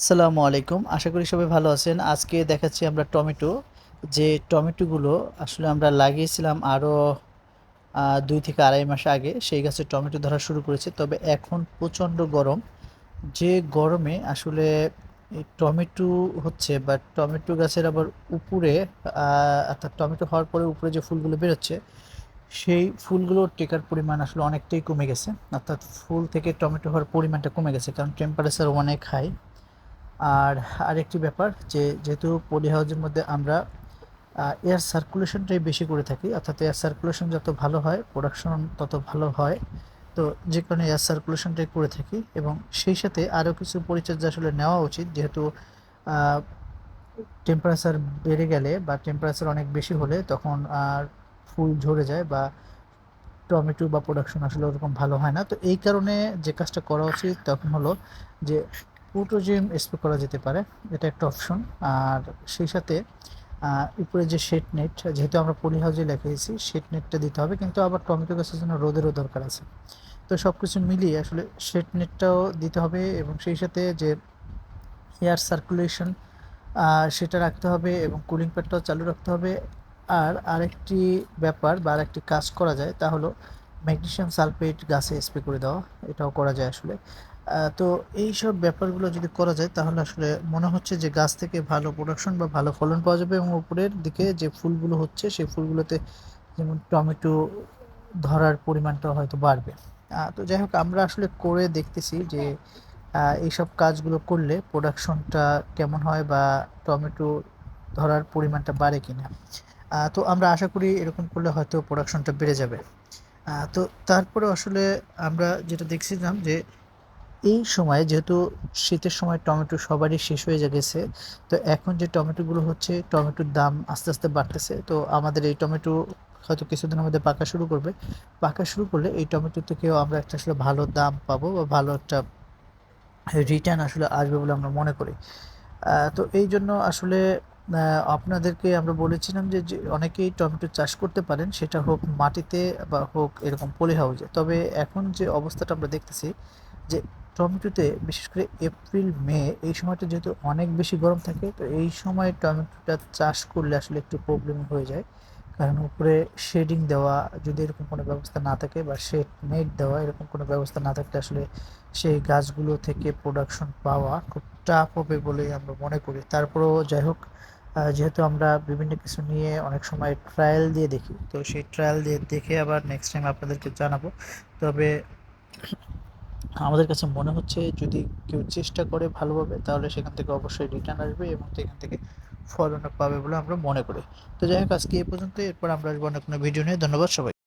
আসসালামু আলাইকুম। আশা করি সবাই ভালো আছেন। আজকে দেখাচ্ছি আমরা টমেটো। যে টমেটোগুলো আসলে আমরা লাগিয়েছিলাম আরও দুই থেকে আড়াই মাস আগে, সেই গাছে টমেটো ধরা শুরু করেছে। তবে এখন প্রচণ্ড গরম। যে গরমে আসলে টমেটো হচ্ছে বা টমেটো গাছের আবার উপরে অর্থাৎ টমেটো হওয়ার পরে উপরে যে ফুলগুলো বেরোচ্ছে, সেই ফুলগুলোর টেকার পরিমাণ আসলে অনেকটাই কমে গেছে। অর্থাৎ ফুল থেকে টমেটো হওয়ার পরিমাণটা কমে গেছে, কারণ টেম্পারেচার অনেক হাই আর আরেকটি ব্যাপার যে যেহেতু পলি হাউজের মধ্যে আমরা এয়ার সার্কুলেশনটাই বেশি করে থাকি, অর্থাৎ এয়ার সার্কুলেশন যত ভালো হয় প্রোডাকশন তত ভালো হয়, তো যে কারণে এয়ার সার্কুলেশনটাই করে থাকি এবং সেই সাথে আরও কিছু পরিচর্যা আসলে নেওয়া উচিত, যেহেতু টেম্পারেচার বেড়ে গেলে বা টেম্পারেচার অনেক বেশি হলে তখন আর ফুল ঝরে যায় বা টমেটো বা প্রোডাকশন আসলে ওরকম ভালো হয় না। তো এই কারণে যে কাজটা করা উচিত তখন হলো যে পুটোজিম স্প্রে করা যেতে পারে, এটা একটা অপশন আর সেই সাথে উপরে যে শেড নেট যেহেতু আমরা পলি হাউজে লেখেছি শেড নেটটা দিতে হবে, কিন্তু আবার টমেটো গাছের জন্য রোদেরও দরকার আছে। তো সব কিছু মিলিয়ে আসলে শেড নেটটাও দিতে হবে এবং সেই সাথে যে এয়ার সার্কুলেশন সেটা রাখতে হবে এবং কুলিং প্যাডটাও চালু রাখতে হবে। আর আরেকটি ব্যাপার বা আরেকটি কাজ করা যায়, তা হলো ম্যাগনেশিয়াম সালফেট গাছে স্প্রে করে দেওয়া, এটাও করা যায় আসলে। তো এই সব ব্যাপারগুলো যদি করা যায়, তাহলে আসলে মনে হচ্ছে যে গাছ থেকে ভালো প্রোডাকশন বা ভালো ফলন পাওয়া যাবে এবং উপরের দিকে যে ফুলগুলো হচ্ছে, সেই ফুলগুলোতে যেমন টমেটো ধরার পরিমাণটা হয়তো বাড়বে। তো যাই হোক, আমরা আসলে করে দেখতেছি যে এইসব কাজগুলো করলে প্রোডাকশনটা কেমন হয় বা টমেটো ধরার পরিমাণটা বাড়ে কিনা। তো আমরা আশা করি এরকম করলে হয়তো প্রোডাকশনটা বেড়ে যাবে। তো তারপরে আসলে আমরা যেটা দেখছিলাম যে এই সময় যেহেতু শীতের সময় টমেটো সবারই শেষ হয়ে গেছে, তো এখন যে টমেটোগুলো হচ্ছে, টমেটোর দাম আস্তে আস্তে বাড়তেছে। তো আমাদের এই টমেটো হয়তো কিছুদিনের মধ্যে পাকা শুরু করবে। পাকা শুরু করলে এই টমেটো থেকেও আমরা একটা আসলে ভালো দাম পাবো বা ভালো একটা রিটার্ন আসলে আসবে বলে আমরা মনে করি। তো এই জন্য আসলে আপনাদেরকে আমরা বলেছিলাম যে অনেকেই টমেটো চাষ করতে পারেন, সেটা হোক মাটিতে বা হোক এরকম পলি হাউসে। তবে এখন যে অবস্থাটা আমরা দেখতেছি যে টমেটোতে বিশেষ করে এপ্রিল, মে, এই সময়টা যেহেতু অনেক বেশি গরম থাকে, তো এই সময় টমেটোটা চাষ করলে আসলে একটু প্রবলেম হয়ে যায়। কারণ উপরে শেডিং দেওয়া, যদি এরকম কোনো ব্যবস্থা না থাকে বা শেড নেট দেওয়া, এরকম কোনো ব্যবস্থা না থাকলে আসলে সেই গাছগুলো থেকে প্রোডাকশন পাওয়া খুব টাফ হবে বলেই আমরা মনে করি। তারপরেও যাই হোক যেহেতু আমরা বিভিন্ন কিছু নিয়ে অনেক সময় ট্রায়াল দিয়ে দেখি, তো সেই ট্রায়াল দিয়ে দেখে আবার নেক্সট টাইম আপনাদেরকে জানাব। তবে আমাদের কাছে মনে হচ্ছে যদি কেউ চেষ্টা করে ভালোভাবে, তাহলে সেখান থেকে অবশ্যই রিটার্ন আসবে এবং সেখান থেকে ফলনও পাবে বলে আমরা মনে করি। তো যাই হোক, আজকে এ পর্যন্ত এরপর আমরা আসব অনেক কোনো ভিডিও নিয়ে। ধন্যবাদ সবাই